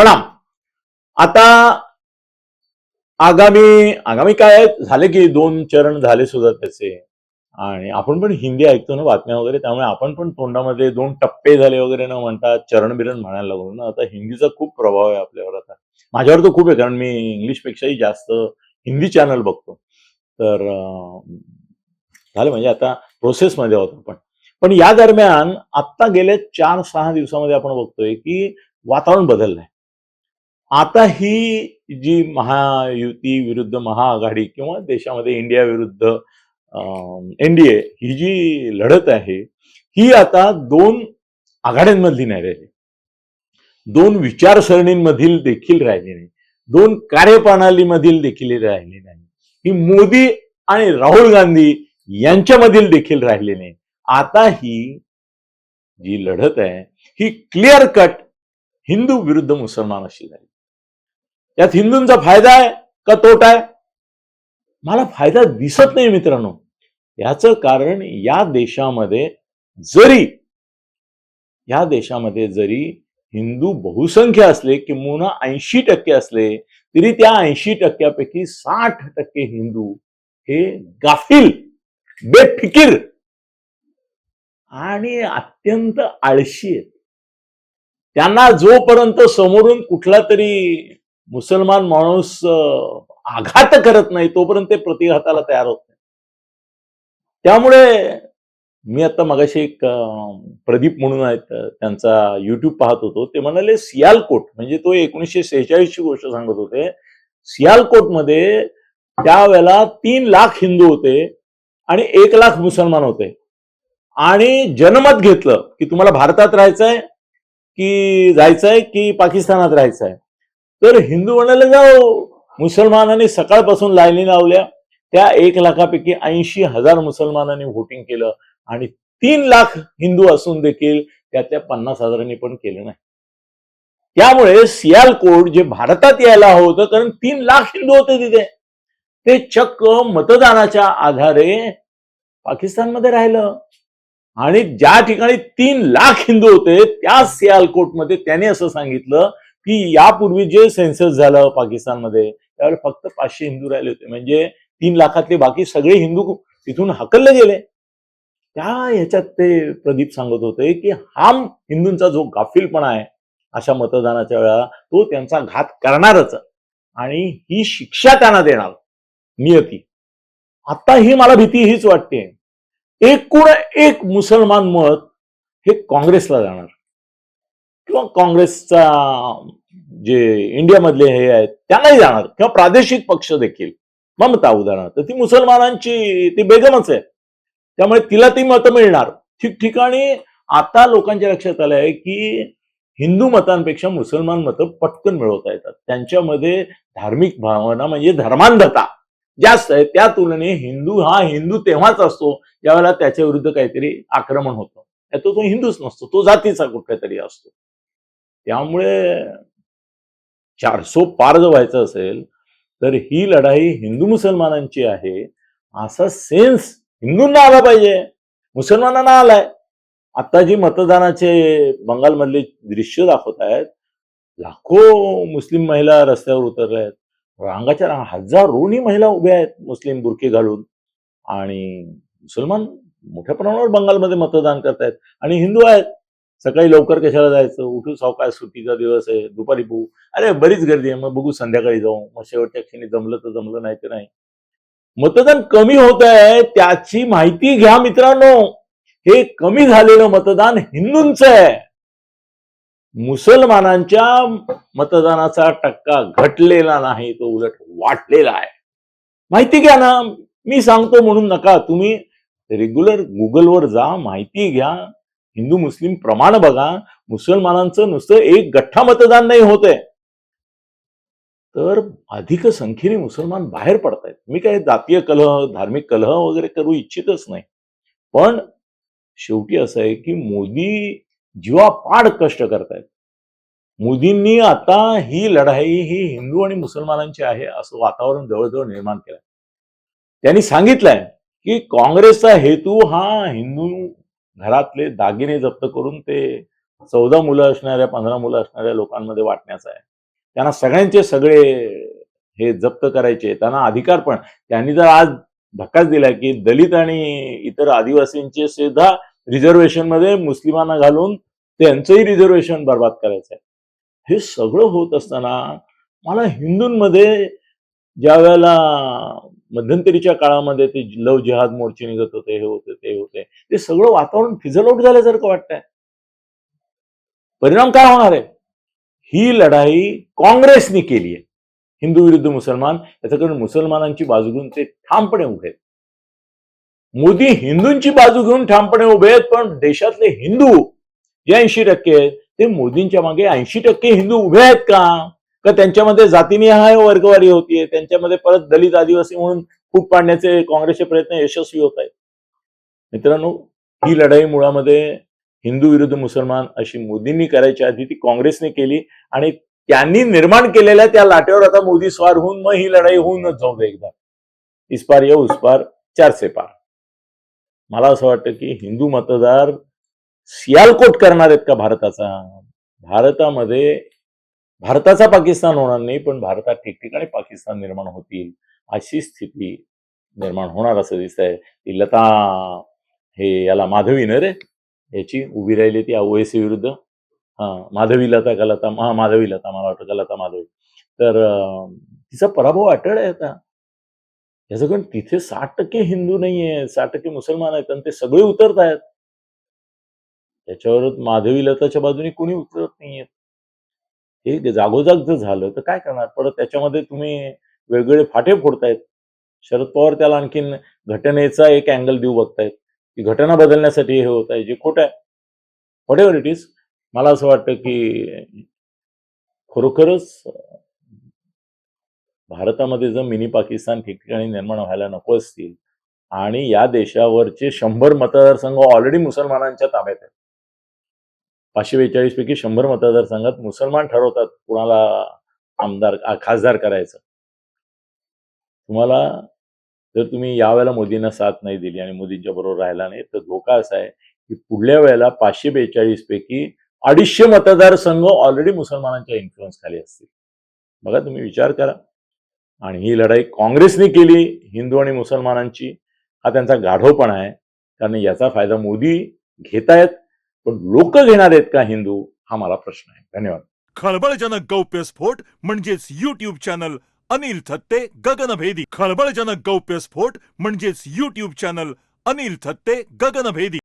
प्रणाम आता आगामी आगामी काय झाले की दोन चरण झाले सुद्धा त्याचे. आणि आपण पण हिंदी ऐकतो ना बातम्या वगैरे त्यामुळे आपण पण तोंडामध्ये दोन टप्पे झाले वगैरे न म्हणता चरण बिरण म्हणायला लागलो ना. आता हिंदीचा खूप प्रभाव आहे आपल्यावर आता. माझ्यावर तर खूप आहे कारण मी इंग्लिशपेक्षाही जास्त हिंदी चॅनल बघतो. तर झालं म्हणजे आता प्रोसेसमध्ये आहोत आपण. पण या दरम्यान आत्ता गेल्या चार सहा दिवसामध्ये आपण बघतोय की वातावरण बदललंय. आता ही जी महायुती विरुद्ध महाआघाडी किंवा देशामध्ये इंडिया विरुद्ध एनडीए ही जी लढत आहे ही आता दोन आघाड्यांमधली नाही राहिली. दोन विचारसरणींमधील देखील राहिली नाही. दोन कार्यप्रणालीमधील देखील राहिली नाही. ही मोदी आणि राहुल गांधी यांच्यामधील देखील राहिली नाही. आता ही जी लढत आहे ही क्लिअर कट हिंदू विरुद्ध मुसलमान अशी झाली. यात हिंदूंचा फायदा आहे का तोटा आहे? मला फायदा दिसत नाही मित्रांनो. याचं कारण या देशामध्ये जरी या देशामध्ये जरी हिंदू बहुसंख्य असले किंवा ऐंशी टक्के असले तरी त्या ऐंशी टक्क्यापैकी साठ टक्के हिंदू हे गाफील बेफिकीर आणि अत्यंत आळशी आहेत. त्यांना जोपर्यंत समोरून कुठला तरी मुसलमान माणूस आघात करत नाही तोपर्यंत ते प्रतिघाताला तयार होत नाही. त्यामुळे मी आता मगाशी एक प्रदीप म्हणून आहेत त्यांचा युट्यूब पाहत होतो. ते म्हणाले सियालकोट म्हणजे तो एकोणीसशे सेहेचाळीस ची गोष्ट सांगत होते. सियालकोटमध्ये त्यावेळेला तीन लाख हिंदू होते आणि एक लाख मुसलमान होते. आणि जनमत घेतलं की तुम्हाला भारतात राहायचंय की जायचंय की पाकिस्तानात राहायचंय. तर हिंदू म्हणाले जाओ. मुसलमानांनी सकाळपासून लायनी लावल्या. त्या एक लाखापैकी ऐंशी हजार मुसलमानांनी व्होटिंग केलं आणि तीन लाख हिंदू असून देखील त्यातल्या पन्नास हजारांनी पण केलं नाही. त्यामुळे सियालकोट जे भारतात यायला होतं कारण तीन लाख हिंदू होते तिथे. ते चक्क मतदानाच्या आधारे पाकिस्तानमध्ये राहिलं. आणि ज्या ठिकाणी तीन लाख हिंदू होते त्या सियालकोटमध्ये त्याने असं सांगितलं की यापूर्वी जे सेन्सस झालं पाकिस्तानमध्ये त्यावेळेला फक्त पाचशे हिंदू राहिले होते. म्हणजे तीन लाखातले बाकी सगळे हिंदू तिथून हकलले गेले. त्या ह्याच्यात ते प्रदीप सांगत होते की हा हिंदूंचा जो गाफीलपणा आहे अशा मतदानाच्या वेळा तो त्यांचा घात करणारच. आणि ही शिक्षा त्यांना देणार नियती. आता ही मला भीती हीच वाटते. एकूण एक मुसलमान मत हे काँग्रेसला जाणार. किंवा काँग्रेसचा जे इंडियामधले हे आहेत त्यांनाही जाणार. किंवा प्रादेशिक पक्ष देखील. ममता उदाहरणार्थ. ती मुसलमानांची ती बेगमच आहे. त्यामुळे तिला ती मतं मिळणार. ठिकठिकाणी आता लोकांच्या लक्षात आलं आहे की हिंदू मतांपेक्षा मुसलमान मतं पटकन मिळवता येतात. त्यांच्यामध्ये धार्मिक भावना म्हणजे धर्मांधता जास्त आहे. त्या तुलनेने हिंदू हा हिंदू तेव्हाच असतो ज्यावेळेला त्याच्या विरुद्ध काहीतरी आक्रमण होतं. त्यात तो हिंदूच नसतो. तो जातीचा कुठल्या तरी असतो. त्यामुळे चारसो पार जर व्हायचं असेल तर ही लढाई हिंदू मुसलमानांची आहे. असा सेन्स हिंदूंना आला पाहिजे. मुसलमानांना आलाय. आता जी मतदानाचे बंगालमधले दृश्य दाखवत आहेत लाखो मुस्लिम महिला रस्त्यावर उतरल्या आहेत. रांगाच्या रांग हजारोनी महिला उभ्या आहेत मुस्लिम बुरके घालून. आणि मुसलमान मोठ्या प्रमाणावर बंगालमध्ये मतदान करतायत. आणि हिंदू आहेत. सकाळी लवकर कशाला जायचं? उठू सावकाश सुट्टीचा दिवस आहे दुपारी बघू. अरे बरीच गर्दी आहे. मग बघू संध्याकाळी जाऊ. मग शेवटच्या क्षणी जमलं तर जमलं नाही तर नाही. मतदान कमी होत आहे त्याची माहिती घ्या मित्रांनो. हे कमी झालेलं मतदान हिंदूंचं आहे. मुसलमानांच्या मतदानाचा टक्का घटलेला नाही तो उलट वाढलेला आहे. माहिती घ्या ना. मी सांगतो म्हणून नका. तुम्ही रेग्युलर गुगलवर जा माहिती घ्या. हिंदू मुस्लिम प्रमाण बघा मुसलमानांचं नुसतं एक गठ्ठा मतदान नाही होतंय तर अधिक संख्येने मुसलमान बाहेर पडतायत. मी काय जातीय कलह धार्मिक कलह वगैरे करू इच्छितच नाही. पण शेवटी असं आहे की मोदी जीवापाड कष्ट करतायत. मोदींनी आता ही लढाई ही हिंदू आणि मुसलमानांची आहे असं वातावरण जवळजवळ निर्माण केलंय. त्यांनी सांगितलंय की काँग्रेसचा हेतू हा हिंदू घरातले दागिने जप्त करून ते चौदा मुलं असणाऱ्या पंधरा मुलं असणाऱ्या लोकांमध्ये वाटण्याचा आहे. त्यांना सगळ्यांचे सगळे हे जप्त करायचे त्यांना अधिकार पण. त्यांनी जर आज धक्काच दिला की दलित आणि इतर आदिवासींचे सुद्धा रिझर्वेशनमध्ये मुस्लिमांना घालून त्यांचंही रिझर्वेशन बर्बाद करायचं आहे. हे सगळं होत असताना मला हिंदूंमध्ये ज्या वेळेला मध्यंतरीच्या काळामध्ये ते लव जिहाद मोर्चे निघत होते हे होते ते होते. ते सगळं वातावरण फिजल आउट झाल्यासारखं वाटतंय. परिणाम काय होणार आहे? ही लढाई काँग्रेसनी केली आहे. हिंदू विरुद्ध मुसलमान याच्याकडे मुसलमानांची बाजू घेऊन ते ठामपणे उभे आहेत. मोदी हिंदूंची बाजू घेऊन ठामपणे उभे आहेत पण देशातले हिंदू जे ऐंशी टक्के आहेत ते मोदींच्या मागे ऐंशी टक्के हिंदू उभे आहेत का? का त्यांच्यामध्ये जातीनिहाय वर्गवारी होतीये त्यांच्यामध्ये परत दलित आदिवासी म्हणून फूट पाडण्याचे काँग्रेसचे प्रयत्न यशस्वी होत आहेत. मित्रांनो ही लढाई मुळामध्ये हिंदू विरुद्ध मुसलमान अशी मोदींनी करायची आधी ती काँग्रेसने केली आणि त्यांनी निर्माण केलेल्या त्या लाटेवर आता मोदी स्वार होऊन मग ही लढाई होऊनच जाऊ दे एकदा. इस्पार या उसपार चारसे पार. मला असं वाटतं की हिंदू मतदार सियालकोट करणार आहेत का भारताचा? भारतामध्ये भारताचा पाकिस्तान होणार नाही पण भारतात ठिकठिकाणी पाकिस्तान निर्माण होतील अशी स्थिती निर्माण होणार असं दिसत आहे ती लता हे याला माधवी न रे? याची उभी राहिली ती ओएसी विरुद्ध. हा माधवी लता का लता हा माधवी लता मला वाटतं का लता माधवी. तर तिचा पराभव अटळ आहे आता. याचं कारण तिथे साठ टक्के हिंदू नाहीये साठ टक्के मुसलमान आहेत आणि ते सगळे उतरत आहेत त्याच्यावर माधवी लताच्या बाजूने कोणी उतरत हे जागोजाग जर झालं तर काय करणार? परत त्याच्यामध्ये तुम्ही वेगवेगळे फाटे फोडतायत. शरद पवार त्याला आणखीन घटनेचा एक अँगल देऊ बघतायत. की घटना बदलण्यासाठी हे होत आहे जे खोटं आहे. वॉट एव्हर इट इज मला असं वाटतं की खरोखरच भारतामध्ये जर मिनी पाकिस्तान ठिकठिकाणी निर्माण व्हायला नको असतील आणि या देशावरचे शंभर मतदारसंघ ऑलरेडी मुसलमानांच्या ताब्यात आहेत पाचशे बेचाळीस पैकी शंभर मतदारसंघात मुसलमान ठरवतात कुणाला आमदार खासदार करायचं. तुम्हाला जर तुम्ही यावेळेला मोदींना साथ नाही दिली आणि मोदींच्या बरोबर राहिला नाही तर धोका असा आहे की पुढल्या वेळेला पाचशे बेचाळीस पैकी अडीचशे मतदारसंघ ऑलरेडी मुसलमानांच्या इन्फ्लुअन्स खाली असतील. बघा तुम्ही विचार करा. आणि ही लढाई काँग्रेसने केली हिंदू आणि मुसलमानांची हा त्यांचा गाढवपणा आहे. कारण याचा फायदा मोदी घेतायत पण लोक घेणार आहेत का हिंदू हा मला प्रश्न आहे. धन्यवाद. खळबळजनक गौप्यस्फोट म्हणजेच युट्यूब चॅनल अनिल थत्ते गगनभेदी. खळबळजनक गौप्यस्फोट म्हणजेच युट्यूब चॅनल अनिल थत्ते गगनभेदी.